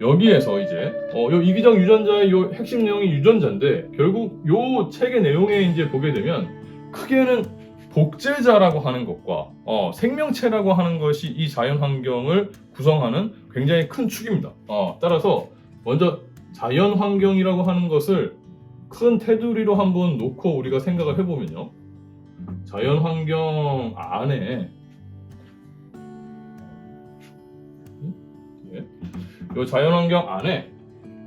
여기에서 이제 어, 요 이기적 유전자의 요 핵심 내용이 유전자인데 결국 요 책의 내용에 이제 보게 되면 크게는 복제자라고 하는 것과 어, 생명체라고 하는 것이 이 자연 환경을 구성하는 굉장히 큰 축입니다. 어, 따라서 먼저 자연 환경이라고 하는 것을 큰 테두리로 한번 놓고 우리가 생각을 해보면요. 자연 환경 안에 예. 이 자연 환경 안에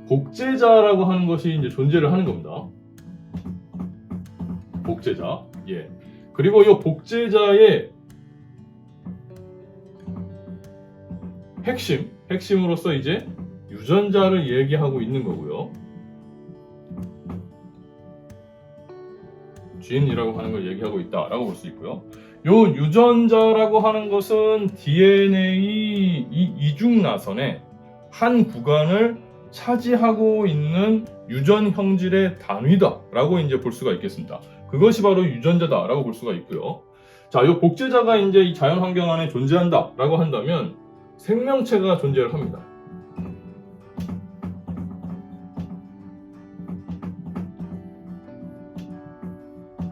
복제자라고 하는 것이 이제 존재를 하는 겁니다. 복제자. 예. 그리고 이 복제자의 핵심, 핵심으로서 이제 유전자를 얘기하고 있는 거고요. 쥔이라고 하는 걸 얘기하고 있다라고 볼 수 있고요. 요 유전자라고 하는 것은 DNA 이 이중 나선의 한 구간을 차지하고 있는 유전 형질의 단위다라고 이제 볼 수가 있겠습니다. 그것이 바로 유전자다라고 볼 수가 있고요. 자, 요 복제자가 이제 이 자연 환경 안에 존재한다라고 한다면 생명체가 존재를 합니다.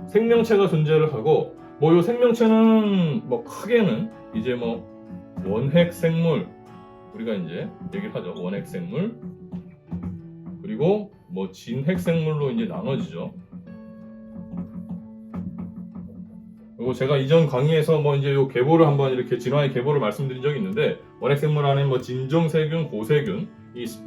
생명체가 존재를 하고 뭐요 생명체는 뭐 크게는 이제 뭐 원핵 생물 우리가 이제 얘기를 하죠 원핵 생물 그리고 뭐 진핵 생물로 이제 나눠지죠. 그리고 제가 이전 강의에서 뭐 이제 요 계보를 한번 이렇게 진화의 계보를 말씀드린 적이 있는데 원핵 생물 안에 뭐 진정세균, 고세균이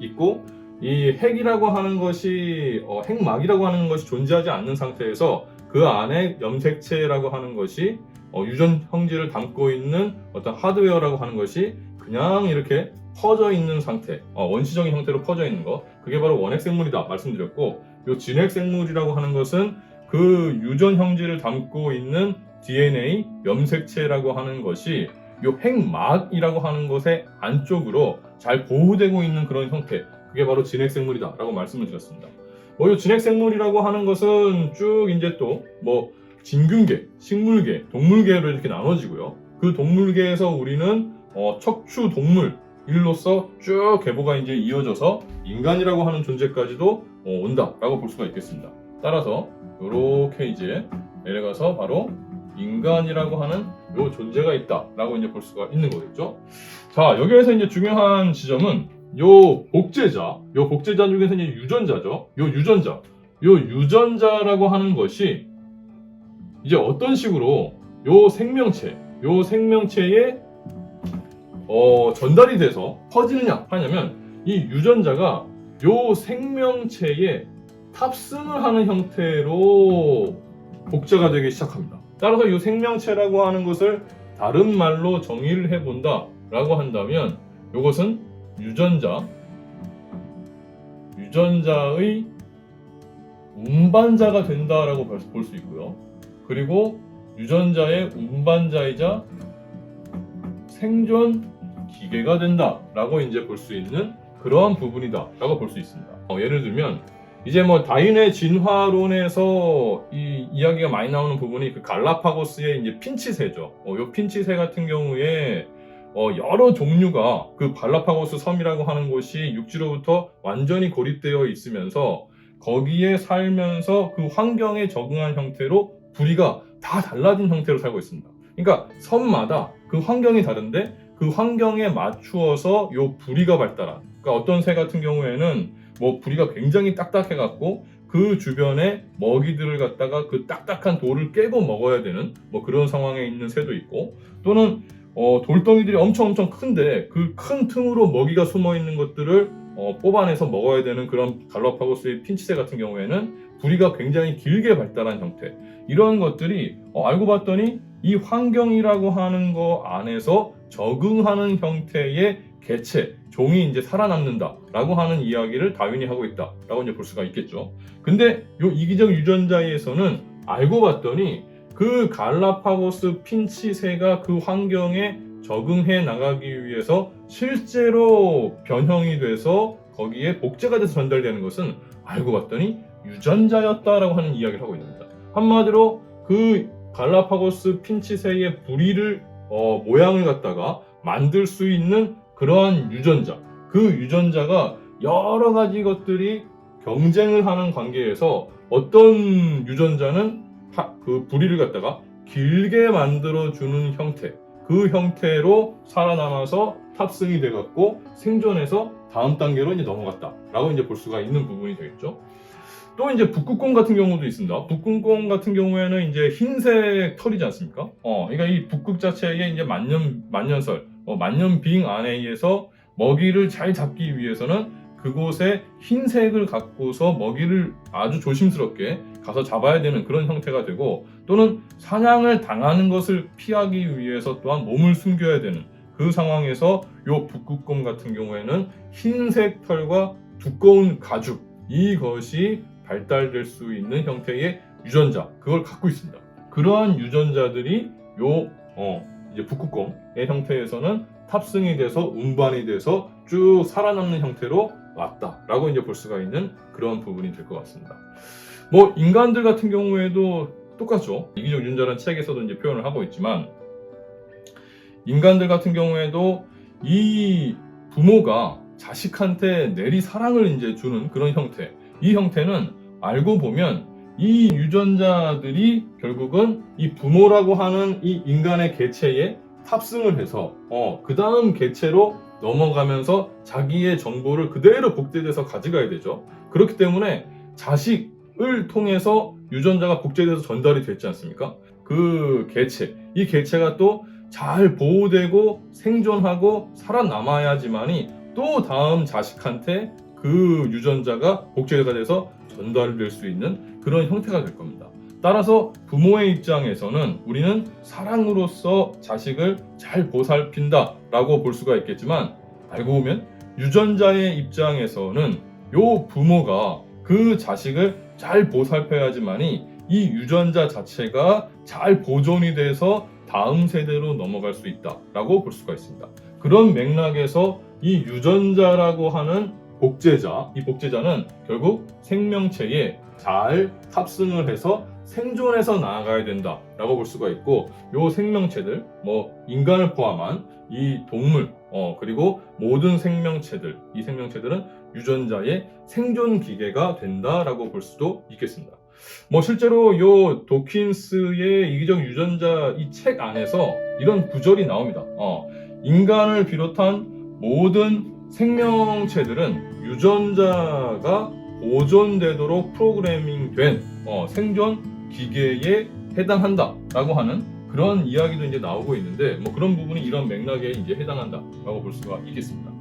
있고 이 핵이라고 하는 것이 어, 핵막이라고 하는 것이 존재하지 않는 상태에서 그 안에 염색체라고 하는 것이 어, 유전 형질을 담고 있는 어떤 하드웨어라고 하는 것이 그냥 이렇게 퍼져 있는 상태, 어, 원시적인 형태로 퍼져 있는 것, 그게 바로 원핵 생물이다 말씀드렸고, 요 진핵 생물이라고 하는 것은 그 유전 형질을 담고 있는 DNA 염색체라고 하는 것이 요 핵막이라고 하는 것의 안쪽으로 잘 보호되고 있는 그런 형태, 그게 바로 진핵 생물이다라고 말씀을 드렸습니다. 뭐, 이 진핵 생물이라고 하는 것은 쭉 이제 또 뭐 진균계, 식물계, 동물계로 이렇게 나눠지고요. 그 동물계에서 우리는 어, 척추 동물 일로서 쭉 계보가 이제 이어져서 인간이라고 하는 존재까지도 어, 온다라고 볼 수가 있겠습니다. 따라서 이렇게 이제 내려가서 바로 인간이라고 하는 요 존재가 있다라고 이제 볼 수가 있는 거겠죠. 자 여기에서 이제 중요한 지점은 요 복제자, 요 복제자 중에서 이제 유전자죠. 요 유전자, 요 유전자라고 하는 것이 이제 어떤 식으로 요 생명체, 요 생명체에 어, 전달이 돼서 퍼지느냐 하냐면 이 유전자가 요 생명체에 탑승을 하는 형태로 복제가 되기 시작합니다. 따라서 이 생명체라고 하는 것을 다른 말로 정의를 해본다 라고 한다면 이것은 유전자, 유전자의 운반자가 된다라고 볼 수 있고요. 그리고 유전자의 운반자이자 생존 기계가 된다 라고 이제 볼 수 있는 그러한 부분이다 라고 볼 수 있습니다. 어, 예를 들면 이제 뭐 다윈의 진화론에서 이 이야기가 많이 나오는 부분이 그 갈라파고스의 이제 핀치새죠. 어, 요 핀치새 같은 경우에 어, 여러 종류가 그 갈라파고스 섬이라고 하는 곳이 육지로부터 완전히 고립되어 있으면서 거기에 살면서 그 환경에 적응한 형태로 부리가 다 달라진 형태로 살고 있습니다. 그러니까 섬마다 그 환경이 다른데 그 환경에 맞추어서 요 부리가 발달한. 그러니까 어떤 새 같은 경우에는 뭐 부리가 굉장히 딱딱해 갖고 그 주변에 먹이들을 갖다가 그 딱딱한 돌을 깨고 먹어야 되는 뭐 그런 상황에 있는 새도 있고 또는 어, 돌덩이들이 엄청 엄청 큰데 그 큰 틈으로 먹이가 숨어 있는 것들을 어, 뽑아내서 먹어야 되는 그런 갈라파고스의 핀치새 같은 경우에는 부리가 굉장히 길게 발달한 형태 이런 것들이 어, 알고 봤더니 이 환경이라고 하는 거 안에서 적응하는 형태의 개체 종이 이제 살아남는다라고 하는 이야기를 다윈이 하고 있다라고 이제 볼 수가 있겠죠. 근데 요 이기적 유전자에서는 알고 봤더니 그 갈라파고스 핀치새가 그 환경에 적응해 나가기 위해서 실제로 변형이 돼서 거기에 복제가 돼서 전달되는 것은 알고 봤더니 유전자였다라고 하는 이야기를 하고 있습니다. 한마디로 그 갈라파고스 핀치새의 부리를 어, 모양을 갖다가 만들 수 있는 그러한 유전자, 그 유전자가 여러 가지 것들이 경쟁을 하는 관계에서 어떤 유전자는 하- 그 부리를 갖다가 길게 만들어 주는 형태 그 형태로 살아남아서 탑승이 돼 갖고 생존해서 다음 단계로 이제 넘어갔다라고 이제 볼 수가 있는 부분이 되겠죠. 또 이제 북극곰 같은 경우도 있습니다. 북극곰 같은 경우에는 이제 흰색 털이지 않습니까? 어, 그러니까 이 북극 자체에 이제 만년 만년설, 어, 만년빙 안에 의해서 먹이를 잘 잡기 위해서는 그곳에 흰색을 갖고서 먹이를 아주 조심스럽게 가서 잡아야 되는 그런 형태가 되고 또는 사냥을 당하는 것을 피하기 위해서 또한 몸을 숨겨야 되는 그 상황에서 요 북극곰 같은 경우에는 흰색 털과 두꺼운 가죽 이것이 발달될 수 있는 형태의 유전자 그걸 갖고 있습니다. 그러한 유전자들이 요 어, 이제 북극곰의 형태에서는 탑승이 돼서 운반이 돼서 쭉 살아남는 형태로 왔다라고 이제 볼 수가 있는 그런 부분이 될 것 같습니다. 뭐 인간들 같은 경우에도 똑같죠. 이기적 유전자라는 책에서도 이제 표현을 하고 있지만 인간들 같은 경우에도 이 부모가 자식한테 내리 사랑을 이제 주는 그런 형태. 이 형태는 알고 보면 이 유전자들이 결국은 이 부모라고 하는 이 인간의 개체에 탑승을 해서 어, 그 다음 개체로 넘어가면서 자기의 정보를 그대로 복제돼서 가져가야 되죠. 그렇기 때문에 자식을 통해서 유전자가 복제돼서 전달이 됐지 않습니까? 그 개체, 이 개체가 또 잘 보호되고 생존하고 살아남아야지만이 또 다음 자식한테 그 유전자가 복제가 돼서 전달될 수 있는 그런 형태가 될 겁니다. 따라서 부모의 입장에서는 우리는 사랑으로서 자식을 잘 보살핀다라고 볼 수가 있겠지만 알고 보면 유전자의 입장에서는 요 부모가 그 자식을 잘 보살펴야지만이 이 유전자 자체가 잘 보존이 돼서 다음 세대로 넘어갈 수 있다라고 볼 수가 있습니다. 그런 맥락에서 이 유전자라고 하는 복제자, 이 복제자는 결국 생명체에 잘 탑승을 해서 생존해서 나아가야 된다라고 볼 수가 있고 요 생명체들 뭐 인간을 포함한 이 동물 어 그리고 모든 생명체들 이 생명체들은 유전자의 생존 기계가 된다라고 볼 수도 있겠습니다. 뭐 실제로 요 도킨스의 이기적 유전자 이 책 안에서 이런 구절이 나옵니다. 어, 인간을 비롯한 모든 생명체들은 유전자가 보존되도록 프로그래밍된 어, 생존 기계에 해당한다라고 하는 그런 이야기도 이제 나오고 있는데 뭐 그런 부분이 이런 맥락에 이제 해당한다라고 볼 수가 있겠습니다.